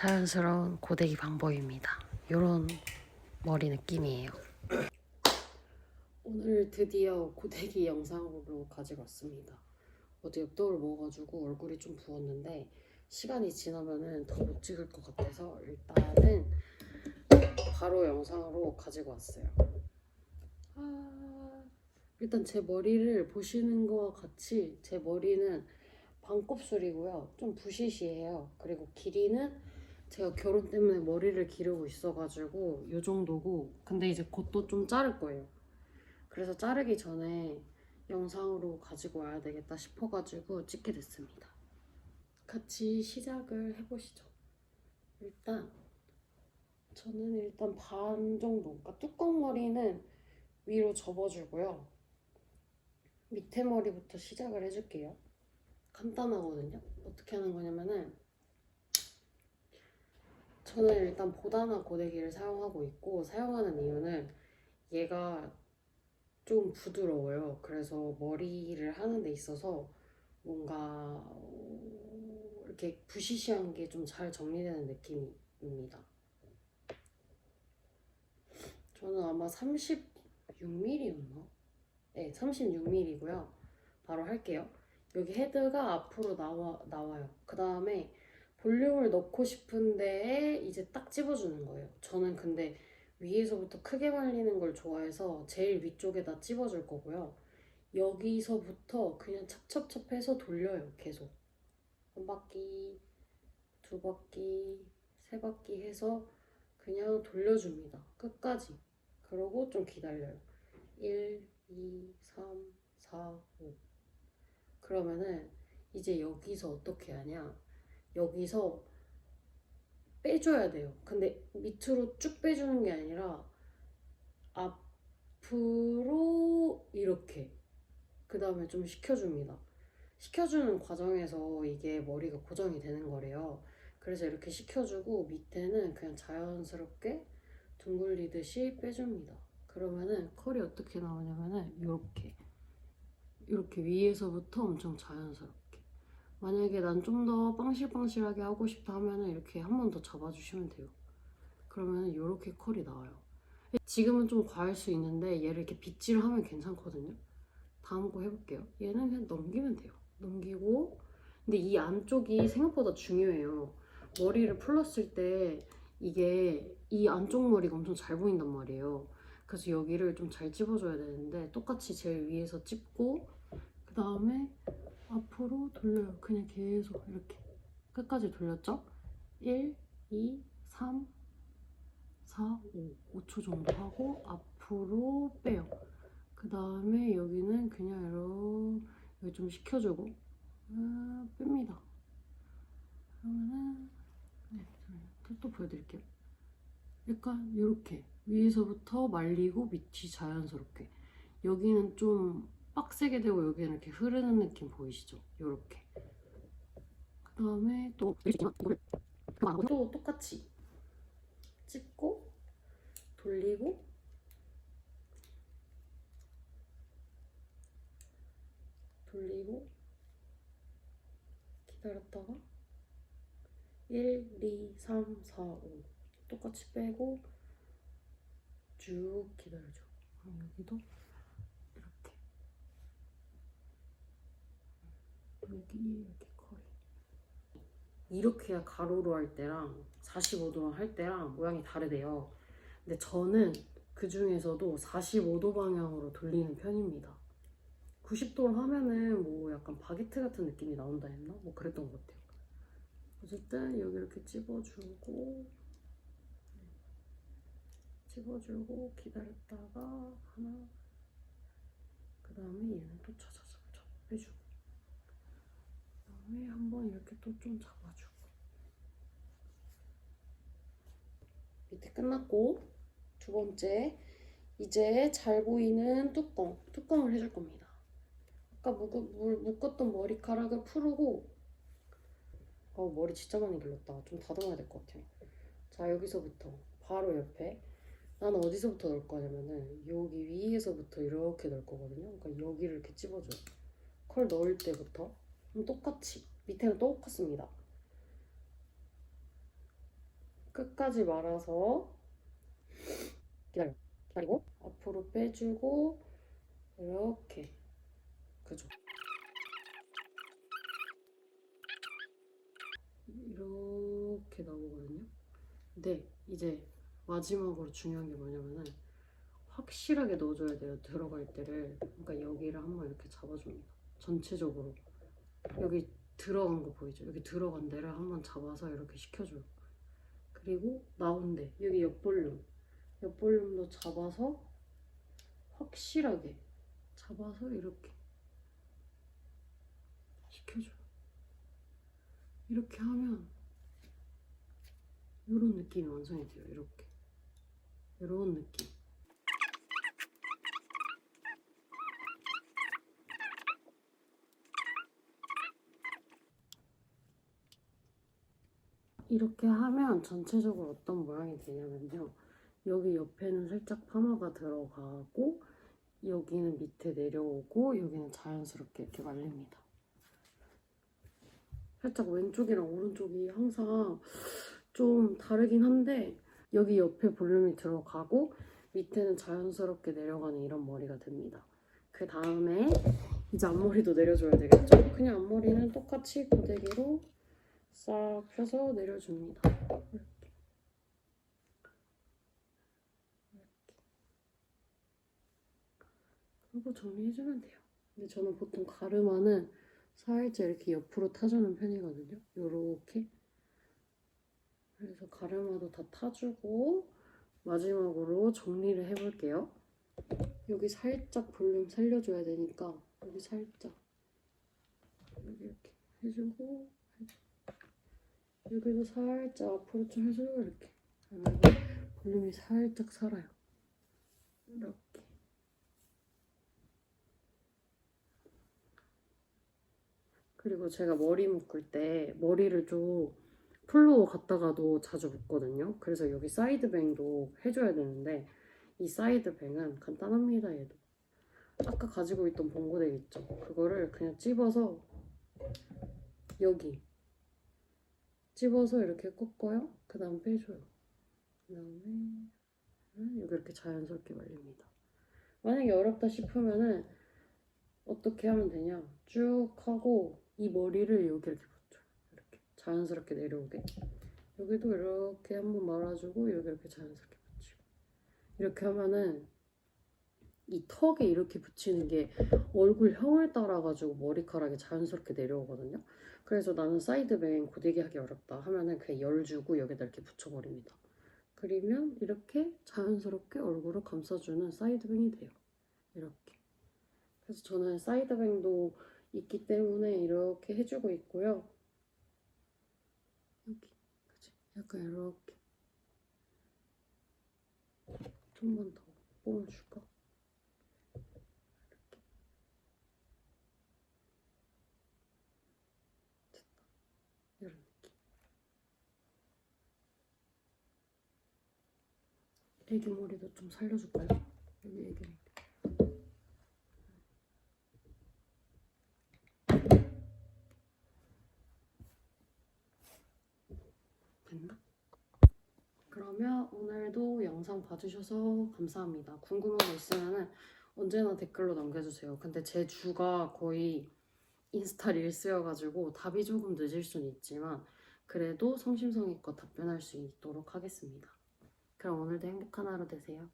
자연스러운 고데기 방법입니다. 이런 머리 느낌이에요. 오늘 드디어 고데기 영상으로 가지고 왔습니다. 어제 엽떡을 먹어가지고 얼굴이 좀 부었는데 시간이 지나면은 더 못 찍을 것 같아서 일단은 바로 영상으로 가지고 왔어요. 아, 일단 제 머리를 보시는 거와 같이 제 머리는 반곱슬이고요. 좀 부시시해요. 그리고 길이는 제가 결혼 때문에 머리를 기르고 있어가지고 요 정도고 근데 이제 곧또좀 자를 거예요. 그래서 자르기 전에 영상으로 가지고 와야 되겠다 싶어가지고 찍게 됐습니다. 같이 시작을 해보시죠. 일단 저는 일단 반 정도, 그러니까 뚜껑 머리는 위로 접어주고요. 밑에 머리부터 시작을 해줄게요. 간단하거든요. 어떻게 하는 거냐면은 저는 일단 보다나 고데기를 사용하고 있고 사용하는 이유는 얘가 좀 부드러워요. 그래서 머리를 하는 데 있어서 뭔가 어, 이렇게 부시시한 게 좀 잘 정리되는 느낌입니다. 저는 아마 36mm였나? 네, 36mm고요. 바로 할게요. 여기 헤드가 앞으로 나와, 나와요. 그 다음에 볼륨을 넣고 싶은 데에 이제 딱 찝어주는 거예요. 저는 근데 위에서부터 크게 말리는 걸 좋아해서 제일 위쪽에다 찝어줄 거고요. 여기서부터 그냥 찹찹찹 해서 돌려요. 계속. 한 바퀴, 두 바퀴, 세 바퀴 해서 그냥 돌려줍니다. 끝까지. 그러고 좀 기다려요. 1, 2, 3, 4, 5. 그러면은 이제 여기서 어떻게 하냐? 여기서 빼줘야 돼요. 근데 밑으로 쭉 빼주는 게 아니라 앞으로 이렇게 그 다음에 좀 식혀줍니다. 식혀주는 과정에서 이게 머리가 고정이 되는 거래요. 그래서 이렇게 식혀주고 밑에는 그냥 자연스럽게 둥글리듯이 빼줍니다. 그러면은 컬이 어떻게 나오냐면은 이렇게 이렇게 위에서부터 엄청 자연스럽게 만약에 난 좀 더 빵실빵실하게 하고 싶다 하면은 이렇게 한 번 더 잡아주시면 돼요. 그러면은 이렇게 컬이 나와요. 지금은 좀 과할 수 있는데 얘를 이렇게 빗질을 하면 괜찮거든요. 다음 거 해볼게요. 얘는 그냥 넘기면 돼요. 넘기고 근데 이 안쪽이 생각보다 중요해요. 머리를 풀렀을 때 이게 이 안쪽 머리가 엄청 잘 보인단 말이에요. 그래서 여기를 좀잘 찝어줘야 되는데 똑같이 제일 위에서 찝고 그 다음에 앞으로 돌려요. 그냥 계속 이렇게 끝까지 돌렸죠? 1, 2, 3, 4, 5 5초 정도 하고 앞으로 빼요. 그 다음에 여기는 그냥 이렇게 여기 좀 식혀주고 아, 뺍니다. 그러면은 네. 또 보여드릴게요. 약간 이렇게 위에서부터 말리고 밑이 자연스럽게 여기는 좀 빡세게 되고 여기는 이렇게 흐르는 느낌 보이시죠? 이렇게 그 다음에 또 또 똑같이 찝고 돌리고 돌리고 기다렸다가 1, 2, 3, 4, 5 똑같이 빼고 쭉 기다려줘. 그럼 여기도 이렇게 여기 이렇게 컬이 이렇게 가로로 할 때랑 45도로 할 때랑 모양이 다르대요. 근데 저는 그 중에서도 45도 방향으로 돌리는 편입니다. 90도로 하면은 뭐 약간 바게트 같은 느낌이 나온다 했나? 뭐 그랬던 것 같아요. 어쨌든 여기 이렇게 찝어주고 찝어주고 기다렸다가 하나 그 다음에 얘는 또 찾아서 그 다음에 한번 이렇게 또 좀 잡아주고. 밑에 끝났고 두 번째 이제 잘 보이는 뚜껑 뚜껑을 해줄 겁니다. 아까 묶, 물, 묶었던 머리카락을 풀고 어 머리 진짜 많이 길렀다. 좀 다듬어야 될 것 같아요. 자 여기서부터 바로 옆에. 나는 어디서부터 넣을 거냐면은 여기 위에서부터 이렇게 넣을 거거든요. 그러니까 여기를 이렇게 찝어줘요. 컬 넣을 때부터 똑같이 밑에는 똑같습니다. 끝까지 말아서 기다려. 기다리고 앞으로 빼주고 이렇게 그죠? 이렇게 나오거든요. 근데 이제 마지막으로 중요한 게 뭐냐면은 확실하게 넣어줘야 돼요. 들어갈 때를. 그러니까 여기를 한번 이렇게 잡아줍니다. 전체적으로. 여기 들어간 거 보이죠? 여기 들어간 데를 한번 잡아서 이렇게 식혀줘요. 그리고 나온 데, 여기 옆볼륨. 옆볼륨도 잡아서 확실하게 잡아서 이렇게 식혀줘요. 이렇게 하면 이런 느낌이 완성이 돼요. 이렇게. 이런 느낌. 이렇게 하면 전체적으로 어떤 모양이 되냐면요. 여기 옆에는 살짝 파마가 들어가고 여기는 밑에 내려오고 여기는 자연스럽게 이렇게 말립니다. 살짝 왼쪽이랑 오른쪽이 항상 좀 다르긴 한데 여기 옆에 볼륨이 들어가고 밑에는 자연스럽게 내려가는 이런 머리가 됩니다. 그 다음에 이제 앞머리도 내려줘야 되겠죠? 그냥 앞머리는 똑같이 고데기로 싹 펴서 내려줍니다. 이렇게. 그리고 정리해주면 돼요. 근데 저는 보통 가르마는 살짝 이렇게 옆으로 타주는 편이거든요. 요렇게. 그래서 가르마도 다 타주고 마지막으로 정리를 해볼게요. 여기 살짝 볼륨 살려줘야 되니까 여기 살짝 여기 이렇게 해주고 여기도 살짝 앞으로 좀 해주고 이렇게 볼륨이 살짝 살아요. 이렇게 그리고 제가 머리 묶을 때 머리를 좀 풀로 갔다가도 자주 묶거든요. 그래서 여기 사이드뱅도 해줘야 되는데 이 사이드뱅은 간단합니다. 얘도 아까 가지고 있던 봉고데기 있죠? 그거를 그냥 찝어서 여기 찝어서 이렇게 꺾어요. 그 다음 빼줘요. 그 다음에 여기 이렇게 자연스럽게 말립니다. 만약에 어렵다 싶으면은 어떻게 하면 되냐? 쭉 하고 이 머리를 여기 이렇게 붙여요. 이렇게 자연스럽게 내려오게. 여기도 이렇게 한번 말아주고 여기 이렇게 자연스럽게 붙이고. 이렇게 하면은 이 턱에 이렇게 붙이는 게 얼굴형을 따라가지고 머리카락이 자연스럽게 내려오거든요. 그래서 나는 사이드뱅 고데기 하기 어렵다 하면은 그냥 열 주고 여기다 이렇게 붙여버립니다. 그러면 이렇게 자연스럽게 얼굴을 감싸주는 사이드뱅이 돼요. 이렇게. 그래서 저는 사이드뱅도 있기 때문에 이렇게 해주고 있고요. 여기, 그치? 약간 이렇게. 좀 만 더 뽑아줄까? 이런 느낌. 애기 머리도 좀 살려줄까요? 여기 애기 머리. 됐나? 그러면 오늘도 영상 봐주셔서 감사합니다. 궁금한 거 있으면 언제나 댓글로 남겨주세요. 근데 제 주가 거의 인스타 릴스여가지고 답이 조금 늦을 수는 있지만 그래도 성심성의껏 답변할 수 있도록 하겠습니다. 그럼 오늘도 행복한 하루 되세요.